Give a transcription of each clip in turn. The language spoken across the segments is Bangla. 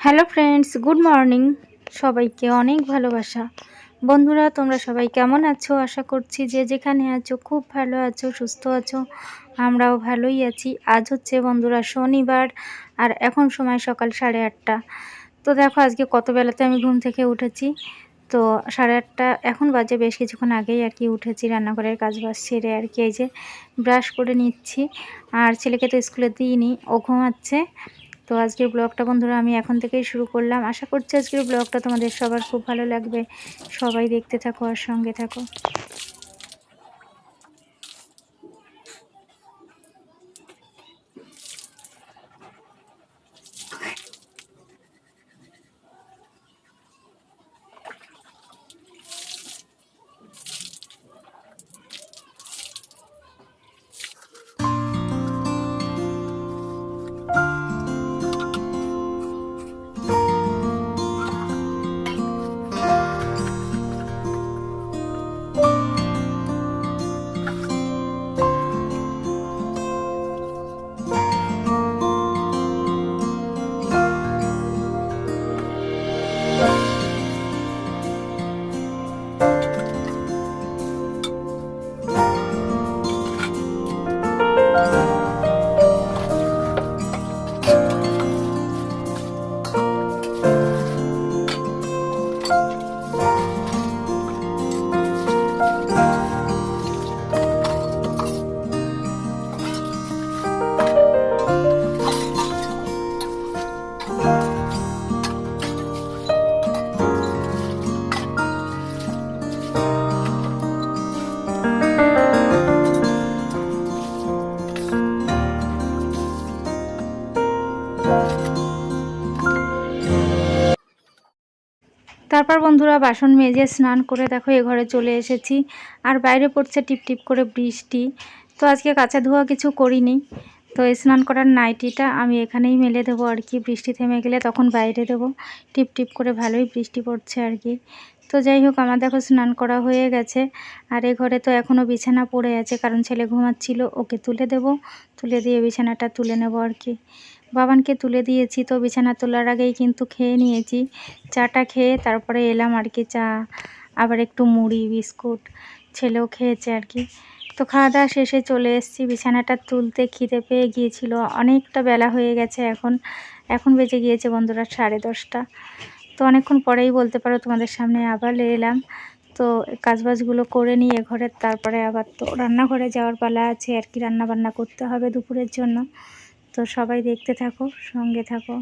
Hello friends, good morning. সবাইকে অনেক ভালোবাসা। বন্ধুরা, তোমরা সবাই কেমন আছো? আশা করছি যে যেখানে আছো, খুব ভালো আছো, সুস্থ আছো, আমরাও ভালোই আছি। আজ হচ্ছে বন্ধুরা শনিবার, আর এখন সময় সকাল সাড়ে আটটা। তো দেখো, আজকে কত বেলাতে আমি ঘুম থেকে উঠেছি। তো সাড়ে আটটা, এখন বাজে বেশ কিছুক্ষণ আগেই আর কি উঠেছি, রান্নাঘরের কাজ বাজ সেরে আর কি এই যে ব্রাশ করে নিচ্ছি। আর ছেলেকে তো স্কুলে দিইনি, ও ঘুমাচ্ছে। তো আজকের ব্লগটা বন্ধুরা আমি এখন থেকেই শুরু করলাম। আশা করছি আজকের ব্লগটা তোমাদের সবার খুব ভালো লাগবে। সবাই দেখতে থাকো আর সঙ্গে থাকো। তারপর বন্ধুরা বাসন মেজে স্নান করে দেখো এ ঘরে চলে এসেছি। আর বাইরে পড়ছে টিপ টিপ করে বৃষ্টি। তো আজকে কাঁচা ধোয়া কিছু করিনি। তো স্নান করার নাইটিটা আমি এখানেই মেলে দেবো আর কি। বৃষ্টি থেমে গেলে তখন বাইরে দেবো। টিপ টিপ করে ভালোই বৃষ্টি পড়ছে আর কি। তো যাই হোক, আমার দেখো স্নান করা হয়ে গেছে। আর এ ঘরে তো এখনও বিছানা পড়ে আছে, কারণ ছেলে ঘুমাচ্ছিল, ওকে তুলে দেব। তুলে দিয়ে বিছানাটা তুলে নেব আর কি। বাবানকে তুলে দিয়েছি তো বিছানা তোলার আগেই কিন্তু খেয়ে নিয়েছি। চাটা খেয়ে তারপরে এলাম আর কি, চা, আবার একটু মুড়ি, বিস্কুট, ছেলেও খেয়েছে আর কি। তো খাওয়া দাওয়া শেষে চলে এসেছি, বিছানাটা তুলতে খিদে পেয়ে গিয়েছিল। অনেকটা বেলা হয়ে গেছে এখন এখন বেজে গিয়েছে বন্ধুরা সাড়ে দশটা। তো অনেকক্ষণ পরেই বলতে পারো তোমাদের সামনে আবার এলাম। তো কাজবাজগুলো করে নিয়ে ঘরের তারপরে আবার তো রান্নাঘরে যাওয়ার পালা আছে, আর কি রান্না বান্না করতে হবে দুপুরের জন্য। তো সবাই দেখতে থাকো সঙ্গে থাকো।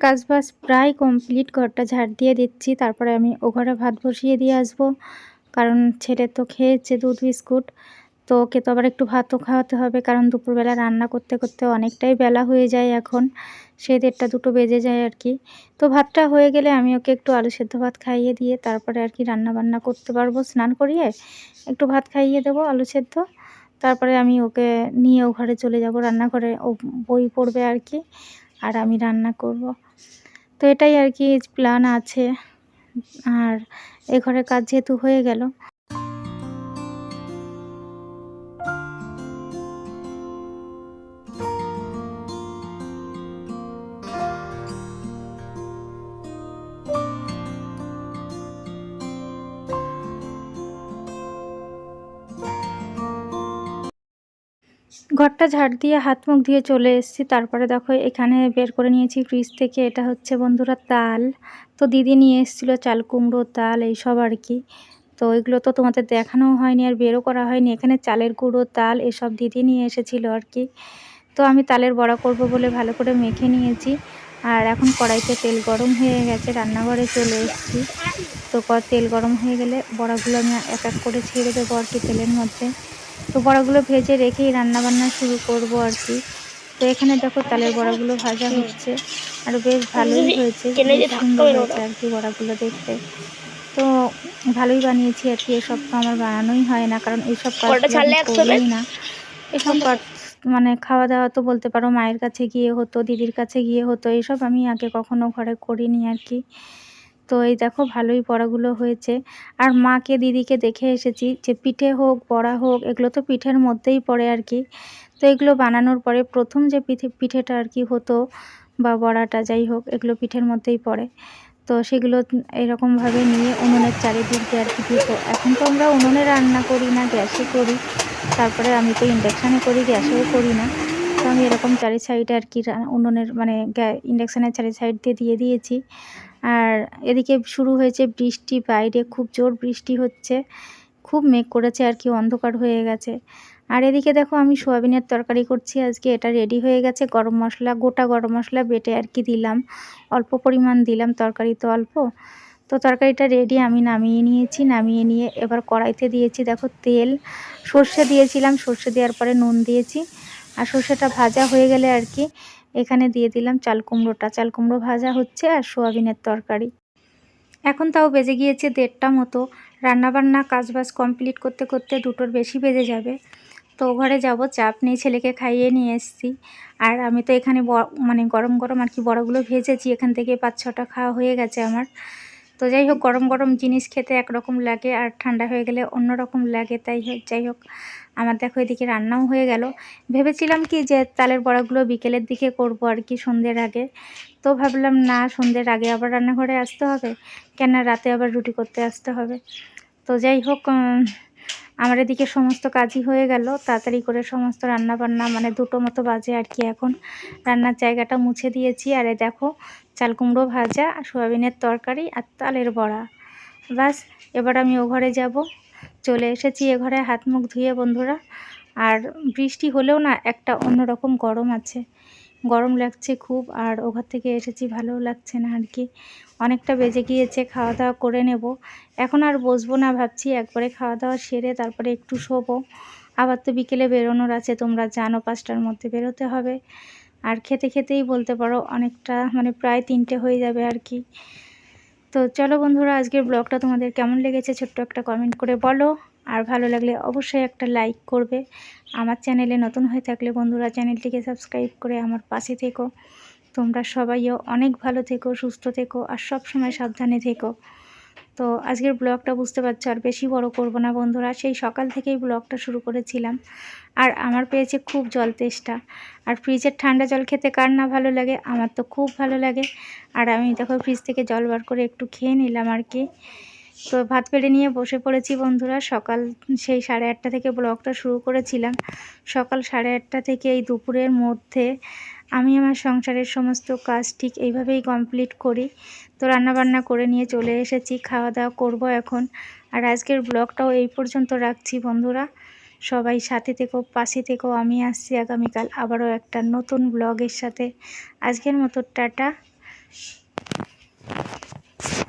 ঘরের কাজ বাজ প্রায় কমপ্লিট ঘরটা ঝাড় দিয়ে দিচ্ছি। তারপরে আমি ও ঘরে ভাত বসিয়ে দিয়ে আসব। কারণ ছেলে তো খেয়েছে দুধ, বিস্কুট। তো ওকে তো আবার একটু ভাতও খাওয়াতে হবে। কারণ দুপুরবেলা রান্না করতে করতে অনেকটাই বেলা হয়ে যায় এখন। সে দেড়টা দুটো বেজে যায় আর কি। তো ভাতটা হয়ে গেলে আমি ওকে একটু আলু সেদ্ধ ভাত খাইয়ে দিয়ে তারপরে আর কি রান্না বান্না করতে পারব। স্নান করিয়ে একটু ভাত খাইয়ে দেবো আলু সেদ্ধ। তারপরে আমি ওকে নিয়ে ও ঘরে চলে যাব। রান্নাঘরে ও বই পড়বে আর কি। আর আমি রান্না করব। তো এটাই আর কি প্ল্যান আছে। আর এ ঘরের কাজ যেহেতু হয়ে গেল ঘরটা ঝাড় দিয়ে হাত মুখ দিয়ে চলে এসেছি। তারপরে দেখো এখানে বের করে নিয়েছি ফ্রিজ থেকে। এটা হচ্ছে বন্ধুরা তাল। তো দিদি নিয়ে এসেছিল চাল, কুমড়ো, তাল, এইসব আর কি। তো এগুলো তো তোমাদের দেখানোও হয়নি আর বেরও করা হয়নি। এখানে চালের গুঁড়ো, তাল এসব দিদি নিয়ে এসেছিল আর কি। তো আমি তালের বড়া করব বলে ভালো করে মেখে নিয়েছি। আর এখন কড়াইতে তেল গরম হয়ে গেছে, রান্নাঘরে চলে এসেছি। তো তেল গরম হয়ে গেলে বড়াগুলো আমি এক এক করে ছেড়ে দেবো আর কি তেলের মধ্যে। তো বড়াগুলো ভেজে রেখেই রান্নাবান্না শুরু করব আর কি। তো এখানে দেখো তালের বড়াগুলো ভাজা হচ্ছে। আর বেশ ভালোই হয়েছে সুন্দর হয়েছে আর কি বড়াগুলো দেখতে। তো ভালোই বানিয়েছি আর কি এসব তো আমার বানানোই হয় না কারণ এইসব করি না। এসব মানে খাওয়া দাওয়া তো বলতে পারো মায়ের কাছে গিয়ে হতো দিদির কাছে গিয়ে হতো এইসব আমি আগে কখনো ঘরে করিনি আর কি। তো এই দেখো ভালোই বড়াগুলো হয়েছে। আর মাকে, দিদিকে দেখে এসেছি যে পিঠে হোক, বড়া হোক, এগুলো তো পিঠের মধ্যেই পড়ে আর কি। তো এগুলো বানানোর পরে প্রথম যে পিঠে, পিঠেটা আর কি হতো বা বড়াটা যাই হোক, এগুলো পিঠের মধ্যেই পড়ে। তো সেগুলো এরকমভাবে নিয়ে উনুনের চারিদিক আর কি দিত। এখন তো আমরা উনুনে রান্না করি না, গ্যাসে করি। তারপরে আমি তো ইন্ডাকশানে করি, গ্যাসেও করি না। তো আমি এরকম চারি সাইডে আর কি উনুনের মানে ইন্ডাকশানের চারি সাইড দিয়ে দিয়ে দিয়েছি। আর এদিকে শুরু হয়েছে বৃষ্টি, বাইরে খুব জোর বৃষ্টি হচ্ছে। খুব মেঘ করেছে আর কি, অন্ধকার হয়ে গেছে। আর এদিকে দেখো আমি সোয়াবিনের তরকারি করছি, আজকে এটা রেডি হয়ে গেছে। গরম মশলা, গোটা গরম মশলা বেটে আর কি দিলাম। অল্প পরিমাণ দিলাম তরকারি তো অল্প। তো তরকারিটা রেডি আমি নামিয়ে নিয়েছি, নামিয়ে নিয়ে এবার কড়াইতে দিয়েছি, দেখো তেল। সর্ষে দিয়েছিলাম, সর্ষে দেওয়ার পরে নুন দিয়েছি। আর সর্ষেটা ভাজা হয়ে গেলে আর কি এখানে দিয়ে দিলাম চাল কুমড়োটা। চাল কুমড়ো ভাজা হচ্ছে আর সোয়াবিনের তরকারি। এখন তাও বেজে গিয়েছে দেড়টা মতো। রান্নাবান্না, কাজবাজ কমপ্লিট করতে করতে দুটোর বেশি বেজে যাবে। তো ঘরে যাব, চাপ নেই, ছেলেকে খাইয়ে নিয়ে এসেছি। আর আমি তো এখানে মানে গরম গরম আর কি বড়গুলো ভেজেছি। এখান থেকে পাঁচ ছটা খাওয়া হয়ে গেছে আমার। তো যাই হোক, গরম গরম জিনিস খেতে একরকম লাগে আর ঠান্ডা হয়ে গেলে অন্য রকম লাগে। তাই হোক, যাই হোক। আমার দেখো এদিকে রান্নাও হয়ে গেল। ভেবেছিলাম কি যে তালের বড়াগুলো বিকেলের দিকে করব আর কি সন্ধ্যের আগে। তো ভাবলাম না, সন্ধ্যের আগে আবার রান্নাঘরে আসতে হবে। কেন রাতে আবার রুটি করতে আসতে হবে। তো যাই হোক আমার এদিকে সমস্ত কাজই হয়ে গেল। তাড়াতাড়ি করে সমস্ত রান্না বান্না মানে দুটো মতো বাজে আর কি এখন। রান্নার জায়গাটা মুছে দিয়েছি। আর এ দেখো, চাল কুমড়ো ভাজা সোয়াবিনের তরকারি, আর তালের বড়া। বাস এবার আমি ও ঘরে যাব। চলে এসেছি এ ঘরে, হাত মুখ ধুয়ে বন্ধুরা। আর বৃষ্টি হলেও না একটা অন্যরকম গরম আছে। গরম লাগছে খুব, আর ও ঘর থেকে এসেছি ভালোও লাগছে না আর কি। অনেকটা বেজে গিয়েছে খাওয়া দাওয়া করে নেব। এখন আর বসবো না ভাবছি, একবারে খাওয়া দাওয়া সেরে তারপরে একটু শোবো। আবার তো বিকেলে বেরোনোর আছে, তোমরা জানো পাঁচটার মধ্যে বেরোতে হবে। আর খেতে খেতেই বলতে পারো, অনেকটা মানে প্রায় তিনটে হয়ে যাবে আর কি। তো চলো বন্ধুরা, আজকের ব্লগটা তোমাদের কেমন লেগেছে ছোট্ট একটা কমেন্ট করে বলো। আর ভালো লাগলে অবশ্যই একটা লাইক করবে। আমার চ্যানেলে নতুন হয়ে থাকলে বন্ধুরা চ্যানেলটিকে সাবস্ক্রাইব করে আমার পাশে থেকো। তোমরা সবাইও অনেক ভালো থেকো, সুস্থ থেকো, আর সবসময় সাবধানে থেকো। তো আজকের ব্লগটা বুঝতে পারছ, আর বেশি বড় করব না বন্ধুরা। সেই সকাল থেকেই ব্লগটা শুরু করেছিলাম। আর আমার পেয়েছে খুব জল তেষ্টা। আর ফ্রিজের ঠান্ডা জল খেতে কার না ভালো লাগে? আমার তো খুব ভালো লাগে। আর আমি দেখো ফ্রিজ থেকে জল বার করে একটু খেয়ে নিলাম আর কি। তো ভাত পেড়ে নিয়ে বসে পড়েছি বন্ধুরা। সকাল সেই সাড়ে আটটা থেকে ব্লগটা শুরু করেছিলাম। সকাল সাড়ে আটটা থেকে এই দুপুরের মধ্যে আমি আমার সংসারের সমস্ত কাজ ঠিক এইভাবেই কমপ্লিট করি। তো রান্নাবান্না করে নিয়ে চলে এসেছি খাওয়া দাওয়া করব এখন। আর আজকের ব্লগটাও এই পর্যন্ত রাখছি বন্ধুরা। সবাই সাথে থেকো, পাশে থেকো, আমি আসছি আগামীকাল আবারও একটা নতুন ব্লগের সাথে। আজকের মতো টাটা।